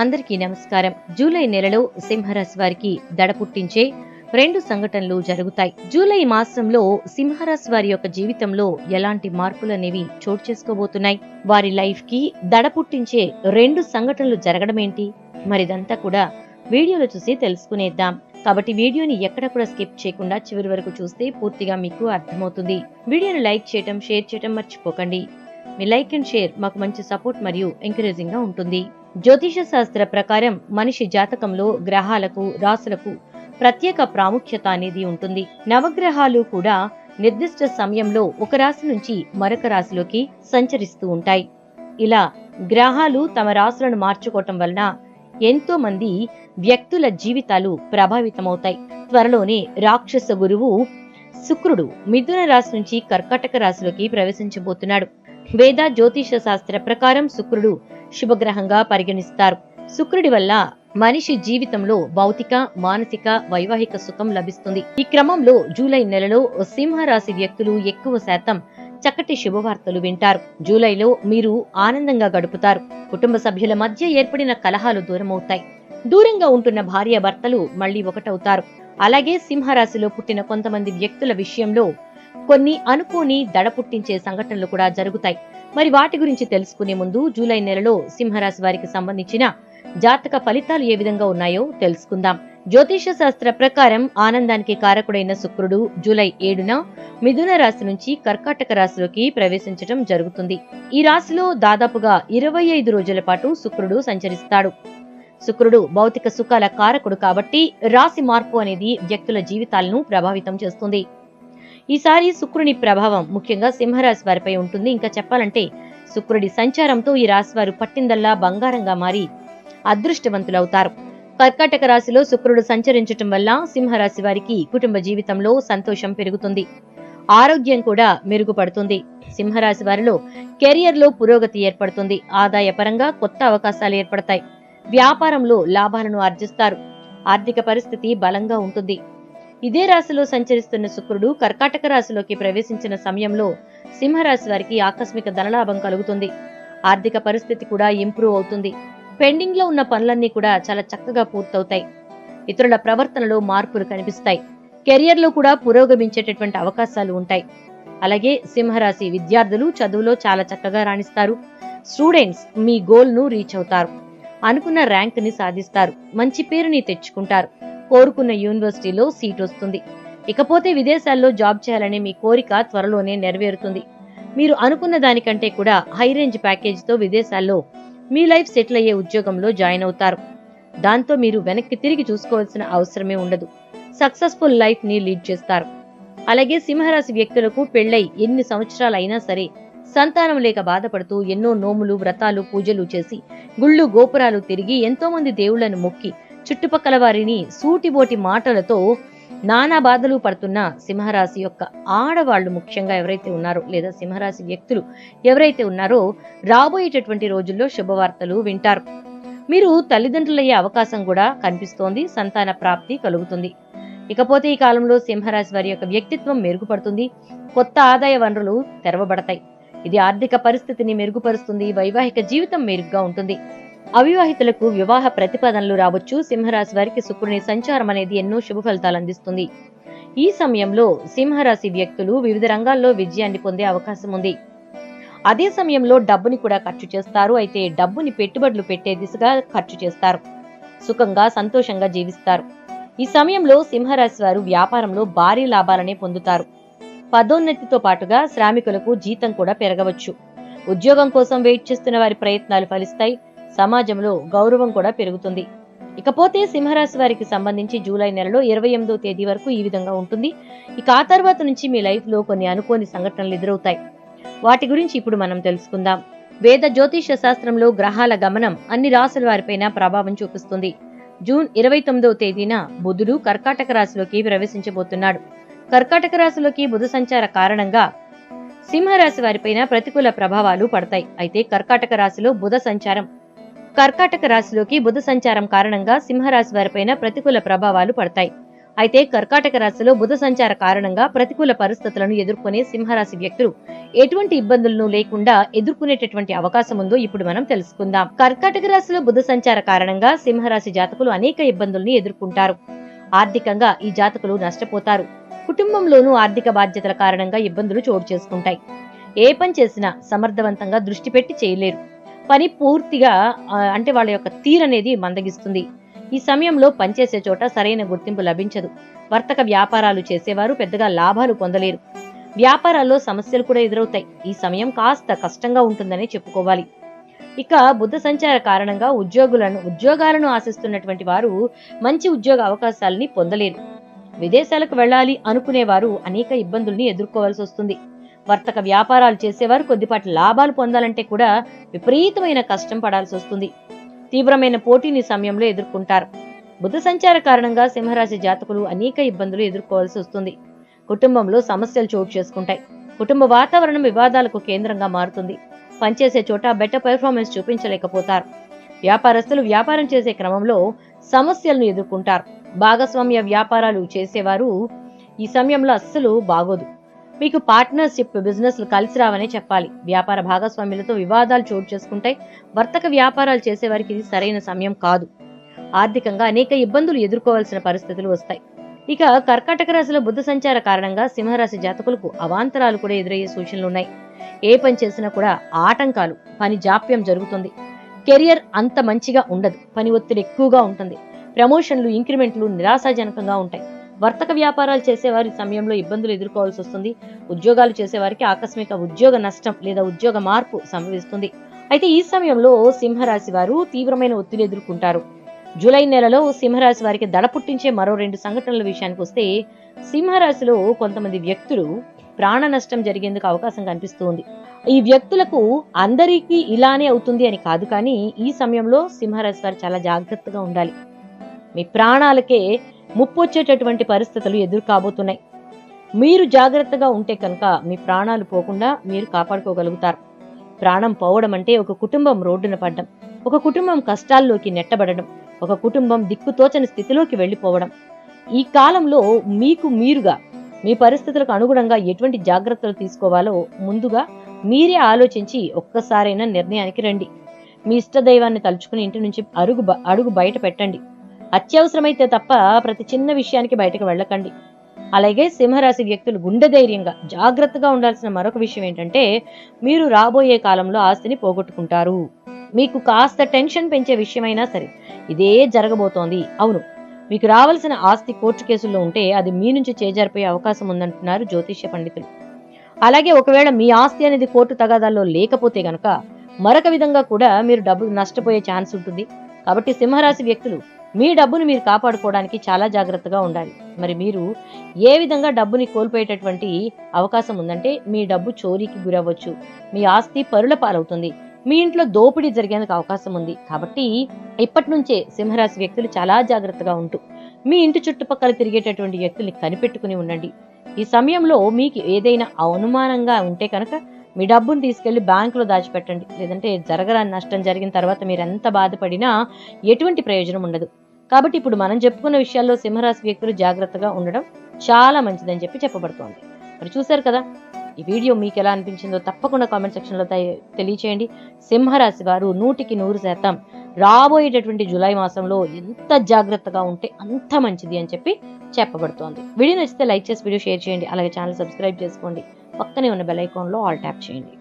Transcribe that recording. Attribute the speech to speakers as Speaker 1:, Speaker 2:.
Speaker 1: అందరికీ నమస్కారం. జూలై నెలలో సింహరాశి వారికి దడ పుట్టించే రెండు సంఘటనలు జరుగుతాయి. జూలై మాసంలో సింహరాశి వారి యొక్క జీవితంలో ఎలాంటి మార్పులు అనేవి చోటు చేసుకోబోతున్నాయి? వారి లైఫ్కి దడ పుట్టించే రెండు సంఘటనలు జరగడం ఏంటి? మరిదంతా కూడా వీడియోలో చూసి తెలుసుకునేద్దాం. కాబట్టి వీడియోని ఎక్కడ కూడా స్కిప్ చేయకుండా చివరి వరకు చూస్తే పూర్తిగా మీకు అర్థమవుతుంది. వీడియోను లైక్ చేయటం షేర్ చేయటం మర్చిపోకండి. మీ లైక్ అండ్ షేర్ మాకు మంచి సపోర్ట్ మరియు ఎంకరేజింగ్గా ఉంటుంది. జ్యోతిష శాస్త్ర ప్రకారం మనిషి జాతకంలో గ్రహాలకు రాసులకు ప్రత్యేక ప్రాముఖ్యత అనేది ఉంటుంది. నవగ్రహాలు కూడా నిర్దిష్ట సమయంలో ఒక రాశి నుంచి మరొక రాశిలోకి సంచరిస్తూ ఉంటాయి. ఇలా గ్రహాలు తమ రాశులను మార్చుకోవటం వలన ఎంతో మంది వ్యక్తుల జీవితాలు ప్రభావితమవుతాయి. త్వరలోనే రాక్షస గురువు శుక్రుడు మిథున రాశి నుంచి కర్కటక రాశిలోకి ప్రవేశించబోతున్నాడు. వేద జ్యోతిష శాస్త్ర ప్రకారం శుక్రుడు శుభగ్రహంగా పరిగణిస్తారు. శుక్రుడి వల్ల మనిషి జీవితంలో భౌతిక మానసిక వైవాహిక సుఖం లభిస్తుంది. ఈ క్రమంలో జూలై నెలలో సింహరాశి వ్యక్తులు ఎక్కువ శాతం చక్కటి శుభవార్తలు వింటారు. జూలైలో మీరు ఆనందంగా గడుపుతారు. కుటుంబ సభ్యుల మధ్య ఏర్పడిన కలహాలు దూరమవుతాయి. దూరంగా ఉంటున్న భార్య భర్తలు మళ్ళీ ఒకటవుతారు. అలాగే సింహరాశిలో పుట్టిన కొంతమంది వ్యక్తుల విషయంలో కొన్ని అనుకోని దడ పుట్టించే సంఘటనలు కూడా జరుగుతాయి. మరి వాటి గురించి తెలుసుకునే ముందు జూలై నెలలో సింహరాశి వారికి సంబంధించిన జాతక ఫలితాలు ఏ విధంగా ఉన్నాయో తెలుసుకుందాం. జ్యోతిష శాస్త్ర ప్రకారం ఆనందానికి కారకుడైన శుక్రుడు జూలై ఏడున మిథున రాశి నుంచి కర్కాటక రాశిలోకి ప్రవేశించడం జరుగుతుంది. ఈ రాశిలో దాదాపుగా ఇరవై ఐదు రోజుల పాటు శుక్రుడు సంచరిస్తాడు. శుక్రుడు భౌతిక సుఖాల కారకుడు కాబట్టి రాశి మార్పు అనేది వ్యక్తుల జీవితాలను ప్రభావితం చేస్తుంది. ఈసారి శుక్రుని ప్రభావం ముఖ్యంగా సింహరాశి వారిపై ఉంటుంది. ఇంకా చెప్పాలంటే శుక్రుడి సంచారంతో ఈ రాశి వారు పట్టిందల్లా బంగారంగా మారి అదృష్టవంతులవుతారు. కర్కాటక రాశిలో శుక్రుడు సంచరించటం వల్ల సింహరాశి వారికి కుటుంబ జీవితంలో సంతోషం పెరుగుతుంది. ఆరోగ్యం కూడా మెరుగుపడుతుంది. సింహరాశి వారిలో కెరియర్లో పురోగతి ఏర్పడుతుంది. ఆదాయ పరంగా కొత్త అవకాశాలు ఏర్పడతాయి. వ్యాపారంలో లాభాలను ఆర్జిస్తారు. ఆర్థిక పరిస్థితి బలంగా ఉంటుంది. ఇదే రాశిలో సంచరిస్తున్న శుక్రుడు కర్కాటక రాశిలోకి ప్రవేశించిన సమయంలో సింహరాశి వారికి ఆకస్మిక ధనలాభం కలుగుతుంది. ఆర్థిక పరిస్థితి కూడా ఇంప్రూవ్ అవుతుంది. పెండింగ్లో ఉన్న పనులన్నీ కూడా చాలా చక్కగా పూర్తవుతాయి. ఇతరుల ప్రవర్తనలో మార్పులు కనిపిస్తాయి. కెరియర్లో కూడా పురోగమించేటటువంటి అవకాశాలు ఉంటాయి. అలాగే సింహరాశి విద్యార్థులు చదువులో చాలా చక్కగా రాణిస్తారు. స్టూడెంట్స్ మీ గోల్ను రీచ్ అవుతారు. అనుకున్న ర్యాంక్ని సాధిస్తారు. మంచి పేరుని తెచ్చుకుంటారు. కోరుకున్న యూనివర్సిటీలో సీట్ వస్తుంది. ఇకపోతే విదేశాల్లో జాబ్ చేయాలనే మీ కోరిక త్వరలోనే నెరవేరుతుంది. మీరు అనుకున్న దానికంటే కూడా హై రేంజ్ ప్యాకేజీతో విదేశాల్లో మీ లైఫ్ సెటిల్ అయ్యే ఉద్యోగంలో జాయిన్ అవుతారు. దాంతో మీరు వెనక్కి తిరిగి చూసుకోవాల్సిన అవసరమే ఉండదు. సక్సెస్ఫుల్ లైఫ్ని లీడ్ చేస్తారు. అలాగే సింహరాశి వ్యక్తులకు పెళ్ళై ఎన్ని సంవత్సరాలు అయినా సరే సంతానం లేక బాధపడుతూ ఎన్నో నోములు వ్రతాలు పూజలు చేసి గుళ్ళు గోపురాలు తిరిగి ఎంతో మంది దేవుళ్ళను మొక్కి చుట్టుపక్కల వారిని సూటిబోటి మాటలతో నానా బాధలు పడుతున్న సింహరాశి యొక్క ఆడవాళ్ళు ముఖ్యంగా ఎవరైతే ఉన్నారో లేదా సింహరాశి వ్యక్తులు ఎవరైతే ఉన్నారో రాబోయేటటువంటి రోజుల్లో శుభవార్తలు వింటారు. మీరు తల్లిదండ్రులయ్యే అవకాశం కూడా కనిపిస్తోంది సంతాన ప్రాప్తి కలుగుతుంది. ఇకపోతే ఈ కాలంలో సింహరాశి వారి యొక్క వ్యక్తిత్వం మెరుగుపడుతుంది కొత్త ఆదాయ వనరులు తెరవబడతాయి. ఇది ఆర్థిక పరిస్థితిని మెరుగుపరుస్తుంది వైవాహిక జీవితం మెరుగ్గా ఉంటుంది. అవివాహితులకు వివాహ ప్రతిపాదనలు రావచ్చు. సింహరాశి వారికి శుక్రుని సంచారం అనేది ఎన్నో శుభ ఫలితాలు అందిస్తుంది. ఈ సమయంలో సింహరాశి వ్యక్తులు వివిధ రంగాల్లో విజయాన్ని పొందే అవకాశం ఉంది. అదే సమయంలో డబ్బుని కూడా ఖర్చు చేస్తారు. అయితే డబ్బుని పెట్టుబడులు పెట్టే దిశగా ఖర్చు చేస్తారు. సుఖంగా సంతోషంగా జీవిస్తారు. ఈ సమయంలో సింహరాశి వారు వ్యాపారంలో భారీ లాభాలనే పొందుతారు. పదోన్నతితో పాటుగా శ్రామికులకు జీతం కూడా పెరగవచ్చు. ఉద్యోగం కోసం వెయిట్ చేస్తున్న వారి ప్రయత్నాలు ఫలిస్తాయి. సమాజంలో గౌరవం కూడా పెరుగుతుంది. ఇకపోతే సింహరాశి వారికి సంబంధించి జూలై నెలలో ఇరవై ఎనిమిదో తేదీ వరకు ఈ విధంగా ఉంటుంది. ఇక ఆ తర్వాత నుంచి మీ లైఫ్లో కొన్ని అనుకోని సంఘటనలు ఎదురవుతాయి. వాటి గురించి ఇప్పుడు మనం తెలుసుకుందాం. వేద జ్యోతిష శాస్త్రంలో గ్రహాల గమనం అన్ని రాశుల వారిపైన ప్రభావం చూపిస్తుంది. జూన్ ఇరవై తొమ్మిదవ తేదీన బుధుడు కర్కాటక రాశిలోకి ప్రవేశించబోతున్నాడు. కర్కాటక రాశిలోకి బుధ సంచార కారణంగా సింహరాశి వారిపైన ప్రతికూల ప్రభావాలు పడతాయి. అయితే కర్కాటక రాశిలో బుధ సంచారం కర్కాటక రాశిలోకి బుధ సంచారం కారణంగా సింహరాశి వారిపైన ప్రతికూల ప్రభావాలు పడతాయి. అయితే కర్కాటక రాశిలో బుధ సంచార కారణంగా ప్రతికూల పరిస్థితులను ఎదుర్కొనే సింహరాశి వ్యక్తులు ఎటువంటి ఇబ్బందులను లేకుండా ఎదుర్కొనేటటువంటి అవకాశం ఉందో ఇప్పుడు మనం తెలుసుకుందాం. కర్కాటక రాశిలో బుధ సంచార కారణంగా సింహరాశి జాతకులు అనేక ఇబ్బందులను ఎదుర్కొంటారు. ఆర్థికంగా ఈ జాతకులు నష్టపోతారు. కుటుంబంలోనూ ఆర్థిక బాధ్యతల కారణంగా ఇబ్బందులు చోటు చేసుకుంటాయి. ఏ పని చేసినా సమర్థవంతంగా దృష్టి పెట్టి చేయలేరు. పని పూర్తిగా అంటే వాళ్ళ యొక్క తీరనేది మందగిస్తుంది. ఈ సమయంలో పనిచేసే చోట సరైన గుర్తింపు లభించదు. వర్తక వ్యాపారాలు చేసేవారు పెద్దగా లాభాలు పొందలేరు. వ్యాపారాల్లో సమస్యలు కూడా ఎదురవుతాయి. ఈ సమయం కాస్త కష్టంగా ఉంటుందని చెప్పుకోవాలి. ఇక బుద్ధ సంచార కారణంగా ఉద్యోగులను ఉద్యోగాలను ఆశిస్తున్నటువంటి వారు మంచి ఉద్యోగ అవకాశాలని పొందలేరు. విదేశాలకు వెళ్ళాలి అనుకునేవారు అనేక ఇబ్బందుల్ని ఎదుర్కోవాల్సి వస్తుంది. వర్తక వ్యాపారాలు చేసేవారు కొద్దిపాటి లాభాలు పొందాలంటే కూడా విపరీతమైన కష్టం పడాల్సి వస్తుంది. తీవ్రమైన పోటీని సమయంలో ఎదుర్కొంటారు. బుధ సంచార కారణంగా సింహరాశి జాతకులు అనేక ఇబ్బందులు ఎదుర్కోవాల్సి వస్తుంది. కుటుంబంలో సమస్యలు చోటు చేసుకుంటాయి. కుటుంబ వాతావరణం వివాదాలకు కేంద్రంగా మారుతుంది. పనిచేసే చోట బెటర్ పెర్ఫార్మెన్స్ చూపించలేకపోతారు. వ్యాపారస్తులు వ్యాపారం చేసే క్రమంలో సమస్యలను ఎదుర్కొంటారు. భాగస్వామ్య వ్యాపారాలు చేసేవారు ఈ సమయంలో అస్సలు బాగోదు. మీకు పార్ట్నర్షిప్ బిజినెస్లు కలిసి రావనే చెప్పాలి. వ్యాపార భాగస్వామ్యులతో వివాదాలు చోటు చేసుకుంటాయి వర్తక వ్యాపారాలు చేసేవారికి ఇది సరైన సమయం కాదు. ఆర్థికంగా అనేక ఇబ్బందులు ఎదుర్కోవాల్సిన పరిస్థితులు వస్తాయి. ఇక కర్కాటక రాశిలో బుద్ధ సంచార కారణంగా సింహరాశి జాతకులకు అవాంతరాలు కూడా ఎదురయ్యే సూచనలు ఉన్నాయి. ఏ పని చేసినా కూడా ఆటంకాలు పని జాప్యం జరుగుతుంది. కెరియర్ అంత మంచిగా ఉండదు. పని ఒత్తిడి ఎక్కువగా ఉంటుంది. ప్రమోషన్లు ఇంక్రిమెంట్లు నిరాశాజనకంగా ఉంటాయి. వర్తక వ్యాపారాలు చేసేవారి సమయంలో ఇబ్బందులు ఎదుర్కోవాల్సి వస్తుంది. ఉద్యోగాలు చేసేవారికి ఆకస్మిక ఉద్యోగ నష్టం లేదా ఉద్యోగ మార్పు సంభవిస్తుంది. అయితే ఈ సమయంలో సింహరాశి వారు తీవ్రమైన ఒత్తిడి ఎదుర్కొంటారు. జూలై నెలలో సింహరాశి వారికి దడ పుట్టించే మరో రెండు సంఘటనల విషయానికి వస్తే సింహరాశిలో కొంతమంది వ్యక్తులు ప్రాణ నష్టం జరిగేందుకు అవకాశం కనిపిస్తుంది. ఈ వ్యక్తులకు అందరికీ ఇలానే అవుతుంది అని కాదు కానీ ఈ సమయంలో సింహరాశి వారు చాలా జాగ్రత్తగా ఉండాలి. మీ ప్రాణాలకే ముప్పొచ్చేటటువంటి పరిస్థితులు ఎదురు కాబోతున్నాయి మీరు జాగ్రత్తగా ఉంటే కనుక మీ ప్రాణాలు పోకుండా మీరు కాపాడుకోగలుగుతారు. ప్రాణం పోవడం అంటే ఒక కుటుంబం రోడ్డున పడ్డం ఒక కుటుంబం కష్టాల్లోకి నెట్టబడడం ఒక కుటుంబం దిక్కుతోచని స్థితిలోకి వెళ్ళిపోవడం. ఈ కాలంలో మీకు మీరుగా మీ పరిస్థితులకు అనుగుణంగా ఎటువంటి జాగ్రత్తలు తీసుకోవాలో ముందుగా మీరే ఆలోచించి ఒక్కసారైనా నిర్ణయానికి రండి. మీ ఇష్టదైవాన్ని తలుచుకుని ఇంటి నుంచి అరుగు అడుగు బయట పెట్టండి. అత్యవసరమైతే తప్ప ప్రతి చిన్న విషయానికి బయటకు వెళ్ళకండి. అలాగే సింహరాశి వ్యక్తులు గుండె ధైర్యంగా జాగ్రత్తగా ఉండాల్సిన మరొక విషయం ఏంటంటే మీరు రాబోయే కాలంలో ఆస్తిని పోగొట్టుకుంటారు. మీకు కాస్త టెన్షన్ పెంచే విషయమైనా సరే ఇదే జరగబోతోంది. అవును మీకు రావాల్సిన ఆస్తి కోర్టు కేసుల్లో ఉంటే అది మీ నుంచి చేజారిపోయే అవకాశం ఉందంటున్నారు జ్యోతిష్య పండితులు. అలాగే ఒకవేళ మీ ఆస్తి అనేది కోర్టు తగాదాల్లో లేకపోతే గనక మరొక విధంగా కూడా మీరు డబ్బు నష్టపోయే ఛాన్స్ ఉంటుంది. కాబట్టి సింహరాశి వ్యక్తులు మీ డబ్బును మీరు కాపాడుకోవడానికి చాలా జాగ్రత్తగా ఉండాలి. మరి మీరు ఏ విధంగా డబ్బుని కోల్పోయేటటువంటి అవకాశం ఉందంటే మీ డబ్బు చోరీకి గురవ్వచ్చు. మీ ఆస్తి పరుల పాలవుతుంది. మీ ఇంట్లో దోపిడీ జరిగేందుకు అవకాశం ఉంది. కాబట్టి ఇప్పటి నుంచే సింహరాశి వ్యక్తులు చాలా జాగ్రత్తగా ఉంటూ మీ ఇంటి చుట్టుపక్కల తిరిగేటటువంటి వ్యక్తుల్ని కనిపెట్టుకుని ఉండండి. ఈ సమయంలో మీకు ఏదైనా అనుమానంగా ఉంటే కనుక మీ డబ్బును తీసుకెళ్ళి బ్యాంకులో దాచిపెట్టండి. లేదంటే జరగరాని నష్టం జరిగిన తర్వాత మీరు ఎంత బాధపడినా ఎటువంటి ప్రయోజనం ఉండదు. కాబట్టి ఇప్పుడు మనం చెప్పుకున్న విషయాల్లో సింహరాశి వ్యక్తులు జాగ్రత్తగా ఉండడం చాలా మంచిదని చెప్పి చెప్పబడుతోంది. మరి చూశారు కదా? ఈ వీడియో మీకు ఎలా అనిపించిందో తప్పకుండా కామెంట్ సెక్షన్లో తెలియచేయండి. సింహరాశి వారు నూటికి నూరు శాతం రాబోయేటటువంటి జూలై మాసంలో ఎంత జాగ్రత్తగా ఉంటే అంత మంచిది అని చెప్పి చెప్పబడుతోంది. వీడియో నచ్చితే లైక్ చేసి వీడియో షేర్ చేయండి. అలాగే ఛానల్ సబ్స్క్రైబ్ చేసుకోండి. పక్కనే ఉన్న బెల్ ఐకాన్లో ఆల్ ట్యాప్ చేయండి.